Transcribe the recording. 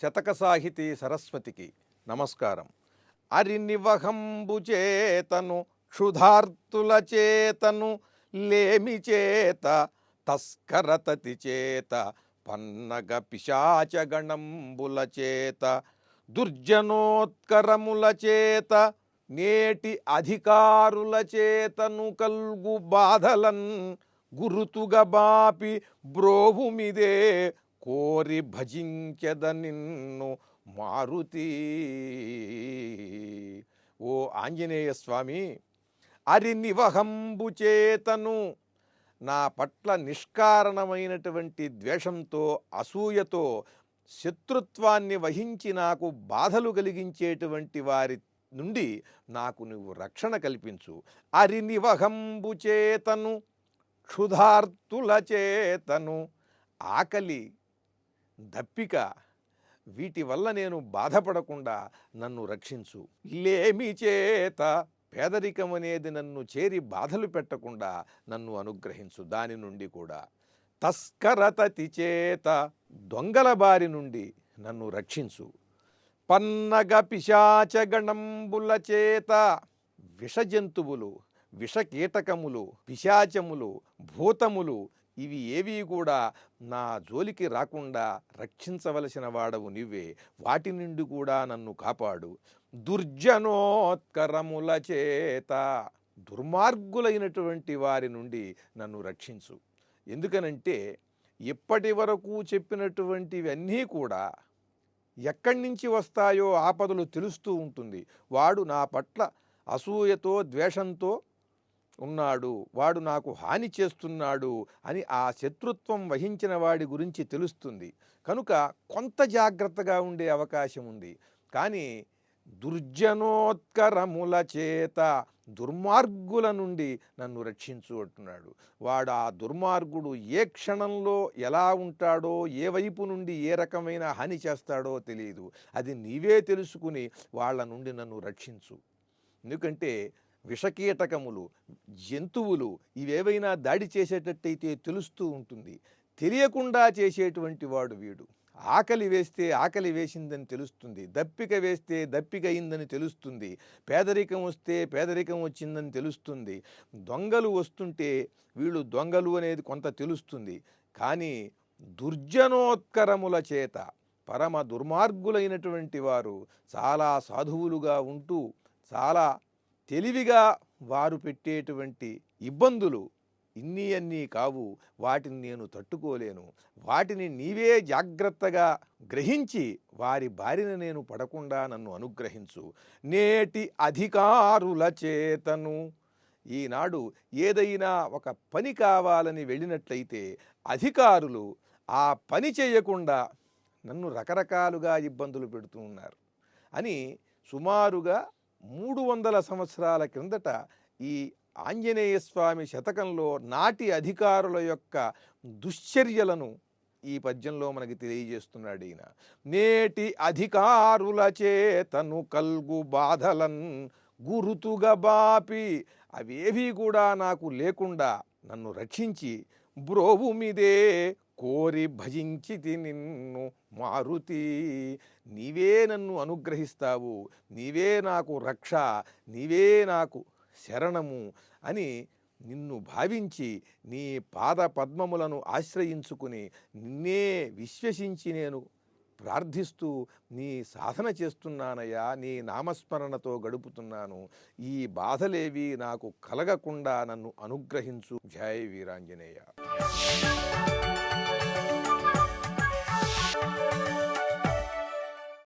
శతక సాహితీ సరస్వతికి నమస్కారం. అరినివహంబు చేతను క్షుధార్తుల చేతను లేమి చేత తస్కరతతి చేత పన్నగ పిశాచగణంబుల చేత దుర్జనోత్కరముల చేత నేటి అధికారుల చేతను కల్గు బాధలన్ గురుతుగ బాపి బ్రోవుమిదే కోరి భజించెద నిన్ను మారుతి. ఓ ఆంజనేయ స్వామి అరినివహంబు చేతను నా పట్ల నిష్కారణమైనటువంటి ద్వేషంతో అసూయతో శత్రుత్వాన్ని వహించి నాకు బాధలు కలిగించేటువంటి వారి నుండి నాకు నువ్వు రక్షణ కల్పించు. అరినివహంబు చేతను క్షుధార్తుల చేతను ఆకలి దప్పిక. వీటి వల్ల నేను బాధపడకుండా నన్ను రక్షించు. లేమి చేత పేదరికం అనేది నన్ను చేరి బాధలు పెట్టకుండా నన్ను అనుగ్రహించు. దాని నుండి కూడా తస్కరతతి చేత దొంగల బారి నుండి నన్ను రక్షించు. పన్నగ పిశాచగణంబుల చేత విష జంతువులు విష కీటకములు పిశాచములు భూతములు ఇవి ఏవి కూడా నా జోలికి రాకుండా రక్షించవలసిన వాడవు నువ్వే. వాటి నుండి కూడా నన్ను కాపాడు. దుర్జనోత్కరముల చేత దుర్మార్గులైనటువంటి వారి నుండి నన్ను రక్షించు. ఎందుకనంటే ఇప్పటి వరకు చెప్పినటువంటివన్నీ కూడా ఎక్కడి నుంచి వస్తాయో ఆపదలు తెలుస్తూ ఉంటుంది. వాడు నా పట్ల అసూయతో ద్వేషంతో ఉన్నాడు వాడు నాకు హాని చేస్తున్నాడు అని ఆ శత్రుత్వం వహించిన వాడి గురించి తెలుస్తుంది. కనుక కొంత జాగ్రత్తగా ఉండే అవకాశం ఉంది. కానీ దుర్జనోత్కరముల చేత దుర్మార్గుల నుండి నన్ను రక్షించు అంటున్నాడు. వాడు ఆ దుర్మార్గుడు ఏ క్షణంలో ఎలా ఉంటాడో ఏ వైపు నుండి ఏ రకమైన హాని చేస్తాడో తెలియదు అది నీవే తెలుసుకుని వాళ్ళ నుండి నన్ను రక్షించు. ఎందుకంటే విషకీటకములు జంతువులు ఇవేవైనా దాడి చేసేటట్టయితే తెలుస్తూ ఉంటుంది. తెలియకుండా చేసేటువంటి వాడు వీడు. ఆకలి వేస్తే ఆకలి వేసిందని తెలుస్తుంది. దప్పిక వేస్తే దప్పిక అయిందని తెలుస్తుంది. పేదరికం వస్తే పేదరికం వచ్చిందని తెలుస్తుంది. దొంగలు వస్తుంటే వీళ్ళు దొంగలు అనేది కొంత తెలుస్తుంది. కానీ దుర్జనోత్కరముల చేత పరమ దుర్మార్గులైనటువంటి వారు చాలా సాధువులుగా ఉంటూ చాలా తెలివిగా వారు పెట్టేటువంటి ఇబ్బందులు ఇన్ని అన్నీ కావు. వాటిని నేను తట్టుకోలేను. వాటిని నీవే జాగ్రత్తగా గ్రహించి వారి బారిన నేను పడకుండా నన్ను అనుగ్రహించు. నేటి అధికారుల చేతను ఈనాడు ఏదైనా ఒక పని కావాలని వెళ్ళినట్లయితే అధికారులు ఆ పని చేయకుండా నన్ను రకరకాలుగా ఇబ్బందులు పెడుతూ ఉన్నారు. అని సుమారుగా మూడు వందల సంవత్సరాల క్రిందట ఈ ఆంజనేయ స్వామి శతకంలో నాటి అధికారుల యొక్క దుశ్చర్యలను ఈ పద్యంలో మనకి తెలియజేస్తున్నాడు ఈయన. నేటి అధికారుల చేతను కల్గు బాధలన్ గురుతుగా బాపి అవేవి కూడా నాకు లేకుండా నన్ను రక్షించి బ్రోవు మీదే కోరి భజించితి నిన్ను మారుతి. నీవే నన్ను అనుగ్రహిస్తావు నీవే నాకు రక్ష నీవే నాకు శరణము అని నిన్ను భావించి నీ పాద పద్మములను ఆశ్రయించుకుని నిన్నే విశ్వసించి నేను ప్రార్థిస్తూ నీ సాధన చేస్తున్నానయ్యా నీ నామస్మరణతో గడుపుతున్నాను. ఈ బాధలేవి నాకు కలగకుండా నన్ను అనుగ్రహించు. జయ వీరాంజనేయ.